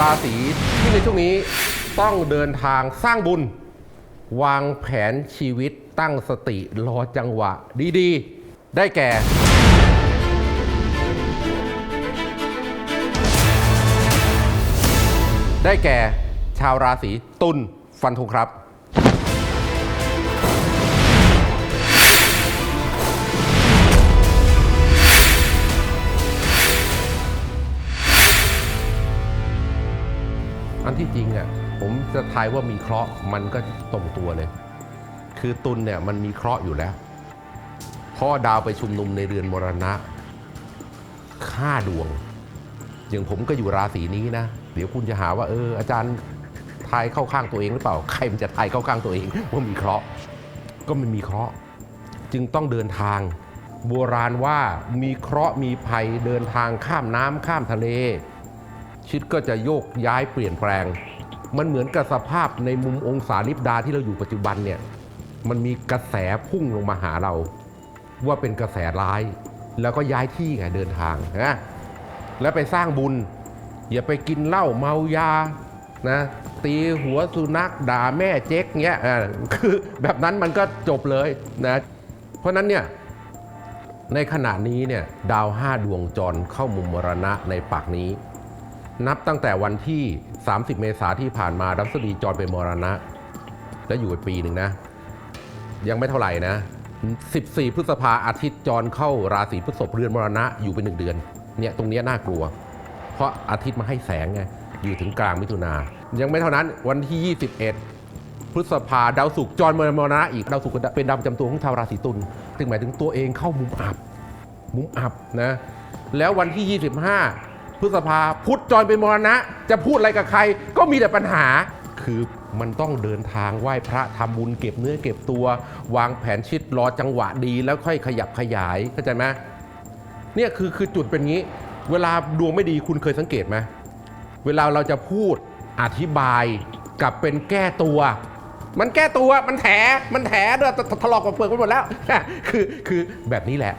ราศีที่ในช่วงนี้ต้องเดินทางสร้างบุญ วางแผนชีวิตตั้งสติรอจังหวะ ดีๆ ได้แก่ ได้แก่ชาวราศีตุลฟันธงครับ ที่จริงอะผมจะทายว่ามีเคราะห์มันก็ตรงตัวเลย คือตุลเนี่ยมันมีเคราะห์อยู่แล้วเพราะว่าดาวไปชุมนุมในเรือนมรณะฆ่าดวง อย่างผมก็อยู่ราศีนี้นะ เดี๋ยวคุณจะหาว่าเอออาจารย์ทายเข้าข้างตัวเองหรือเปล่า ใครมันจะทายเข้าข้างตัวเองว่ามีเคราะห์ ก็มันมีเคราะห์ จึงต้องเดินทาง โบราณว่ามีเคราะห์มีภัยเดินทางข้ามน้ำข้ามทะเล ชีวิตก็จะโยกย้ายเปลี่ยนแปลง มันเหมือนกับสภาพในมุมองศาลิบดาที่เราอยู่ปัจจุบันเนี่ยมันมีกระแสพุ่งลงมาหาเรา ว่าเป็นกระแสร้าย แล้วก็ย้ายที่ไงเดินทางนะแล้วไปสร้างบุญ อย่าไปกินเหล้าเมายานะตีหัวสุนัขด่าแม่เจ๊กเงี้ยอ่าคือแบบนั้นมันก็จบเลยนะเพราะฉะนั้นเนี่ยในขณะนี้เนี่ยดาวห้าดวงจรเข้ามุมมรณะในปากนี้ นับตั้งแต่วันที่ 30 เมษาที่ผ่านมาดับสดีจรไปมรณะ แล้วอยู่ไปปีหนึ่งนะ ยังไม่เท่าไหร่นะ 14 พฤษภาอาทิตย์จรเข้าราศีพฤษภเรือนมรณะอยู่เป็นหนึ่งเดือนเนี่ยตรงเนี้ยน่ากลัว เพราะอาทิตย์มาให้แสงไงอยู่ถึงกลางมิถุนายังไม่เท่านั้นวันที่ 21 พฤษภาดาวศุกร์จรมรณะอีกดาวศุกร์เป็นดาวประจำตัวของชาวราศีตุลซึ่งหมายถึงตัวเองเข้ามุมอับมุมอับนะแล้ววันที่ 25 พฤษภาพุทธจรเป็นมรณะ จะพูดอะไรกับใคร ก็มีแต่ปัญหา คือมันต้องเดินทางไหว้พระทำบุญเก็บเนื้อเก็บตัว วางแผนชิดรอจังหวะดี แล้วค่อยขยับขยายเข้าใจไหมเนี่ยคือคือจุดเป็นงี้ เวลาดวงไม่ดีคุณเคยสังเกตไหมเวลาเราจะพูดอธิบายกับเป็นแก้ตัว มันแก้ตัวมันแถมันแถด้วยถลอกกับเปลือกไปหมดแล้วคือคือแบบนี้แหละ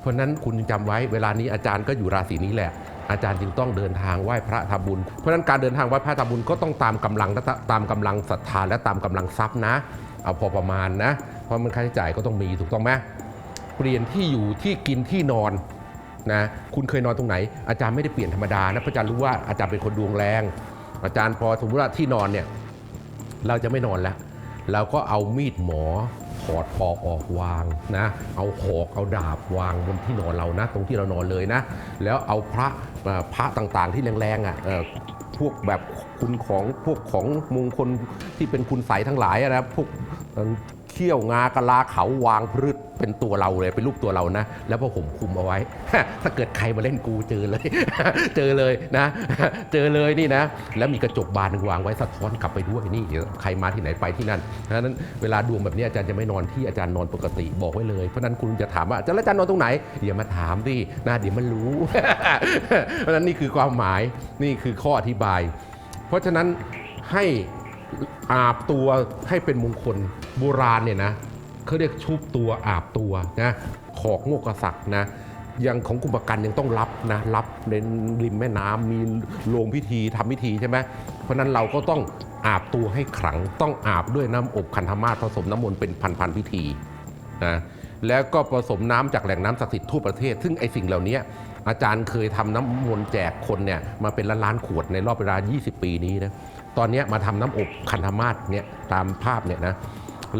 เพราะฉะนั้นคุณจำไว้เวลานี้อาจารย์ก็อยู่ราศีนี้แหละ อาจารย์จึงต้องเดินทางไหว้พระทำบุญ เพราะฉะนั้นการเดินทางไหว้พระทำบุญก็ต้องตามกำลังและตามกำลังศรัทธาและตามกำลังทรัพย์นะ เอาพอประมาณนะ เพราะมันค่าใช้จ่ายก็ต้องมีถูกต้องไหมเปลี่ยนที่อยู่ที่กินที่นอนนะคุณเคยนอนตรงไหน อาจารย์ไม่ได้เปลี่ยนธรรมดานะพระอาจารย์รู้ว่าอาจารย์เป็นคนดวงแรง อาจารย์พอสมมติว่าที่นอนเนี่ยเราจะไม่นอนแล้วเราก็เอามีดหมอ อดปอกออกวางนะเอาหอกเอาดาบวางบนที่นอนเรานะ ตรงที่เรานอนเลยนะ แล้วเอาพระพระต่างๆที่แรงๆอะเอ่อพวกแบบคุณของพวกของมงคลที่เป็นคุณใสทั้งหลายนะพวก ขี้ยวงากะลาเขาวางพรึดเป็นตัวเราเลยเป็นรูปตัวเรานะ แล้วพอผมคุมเอาไว้ ถ้าเกิดใครมาเล่นกูเจอเลย เจอเลยนะ เจอเลยนี่นะ แล้วมีกระจกบานวางไว้สะท้อนกลับไปด้วยนี่ใครมาที่ไหนไปที่นั่นเพราะฉะนั้นเวลาดวงแบบนี้อาจารย์จะไม่นอนที่อาจารย์นอนปกติบอกไว้เลยเพราะนั้นคุณจะถามว่าอาจารย์อาจารย์นอนตรงไหนอย่ามาถามดินะเดี๋ยวมันรู้ เพราะนั้นนี่คือความหมายนี่คือข้ออธิบาย เพราะฉะนั้นให้ อาบตัวให้เป็นมงคลโบราณเนี่ยนะเขาเรียกชุบตัวอาบตัวนะขอกงกกระสักนะย่างของกุมประกันยังต้องรับนะรับในริมแม่น้ำมีโรงพิธีทำพิธีใช่ไหมเพราะนั้นเราก็ต้องอาบตัวให้ขลังต้องอาบด้วยน้ำอบคันธมาศผสมน้ำมนต์เป็นพันๆพิธีนะแล้วก็ผสมน้ำจากแหล่งน้ำศักดิ์สิทธิ์ทั่วประเทศ ซึ่งไอสิ่งเหล่านี้อาจารย์เคยทำน้ำมนต์แจกคนเนี่ยมาเป็นล้านล้านๆขวดในรอบเวลา 20 ปีนี้นะ ตอนนี้มาทำน้ำอบคันธมาศเนี่ยตามภาพเนี่ยนะ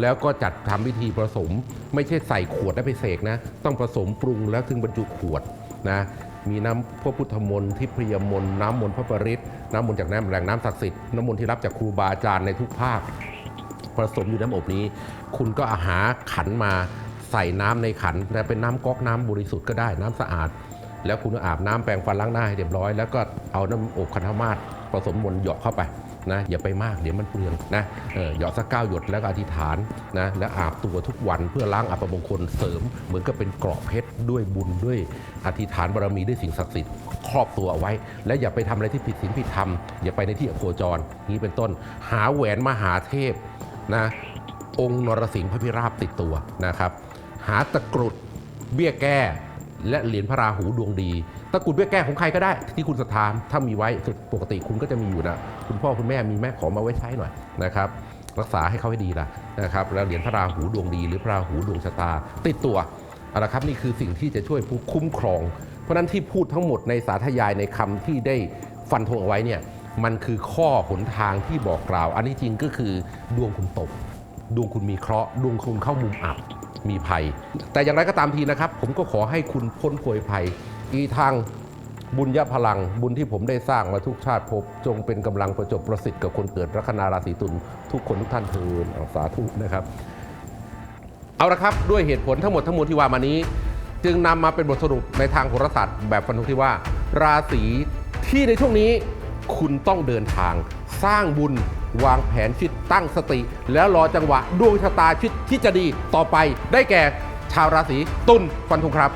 แล้วก็จัดทำพิธีผสม ไม่ใช่ใส่ขวดแล้วไปเสกนะ ต้องผสมปรุงแล้วถึงบรรจุขวดนะมีน้ำพระพุทธมนต์ทิพยมนต์น้ำมนต์พระปริตรน้ำมนต์จากน้ำแหล่งน้ำศักดิ์สิทธิ์น้ำมนต์ที่รับจากครูบาอาจารย์ในทุกภาคผสมอยู่น้ำอบนี้ คุณก็อาหาขันมาใส่น้ำในขันนะเป็นน้ำก๊อกน้ำบริสุทธิ์ก็ได้น้ำสะอาด แล้วคุณอาบน้ำแปรงฟันล้างหน้าให้เรียบร้อย แล้วก็เอาน้ำอบคันธมาศผสมมนต์หยาะเข้าไป นะอย่าไปมากเดี๋ยวมันเปลืองนะเออหยาะสักเก้าหยดแล้วก็อธิษฐานนะแล้วอาบตัวทุกวันเพื่อล้างอัปมงคลเสริม เหมือนกับเป็นเกราะเพชรด้วยบุญด้วยอธิษฐานบารมีด้วยสิ่งศักดิ์สิทธิ์ครอบตัวเอาไว้ และอย่าไปทำอะไรที่ผิดศีลผิดธรรมอย่าไปในที่อโคจรนี้เป็นต้น หาแหวนมหาเทพนะองค์นรสิงห์พระพิราบติดตัวนะครับ หาตะกรุดเบี้ยแก้ และเหรียญพระราหูดวงดีตะกุดเบี้ยแก้ของใครก็ได้ที่คุณศรัทธาถ้ามีไว้ปกติคุณก็จะมีอยู่นะคุณพ่อคุณแม่มีแม่ขอมาไว้ใช้หน่อยนะครับรักษาให้เขาให้ดีละนะครับแล้วเหรียญพระราหูดวงดี หรือพระราหูดวงชะตา ติดตัวเอาละครับนี่คือสิ่งที่จะช่วยผู้คุ้มครอง เพราะนั้นที่พูดทั้งหมดในสาธยายในคำที่ได้ฟันธงเอาไว้เนี่ยมันคือข้อหนทางที่บอกกล่าว อันนี้จริงก็คือดวงคุณตก ดวงคุณมีเคราะห์ดวงคุณเข้ามุมอับ มีภัย แต่อย่างไรก็ตามทีนะครับ ผมก็ขอให้คุณพ้นโผยภัย อีทางบุญยพลังบุญที่ผมได้สร้างมาทุกชาติภพจงเป็นกำลังประจบประสิทธิ์กับคนเกิดลัคนาราศีตุลทุกคนทุกท่านเทินอาสาธุนะครับ เอาละครับด้วยเหตุผลทั้งหมดทั้งมวลที่ว่ามานี้ จึงนำมาเป็นบทสรุปในทางโหราศาสตร์แบบฟันธงที่ว่า ราศีที่ในช่วงนี้คุณต้องเดินทางสร้างบุญ วางแผนชิดตั้งสติ แล้วรอจังหวะดวงชะตาชิดที่จะดีต่อไปได้แก่ชาวราศีตุลฟันธงครับ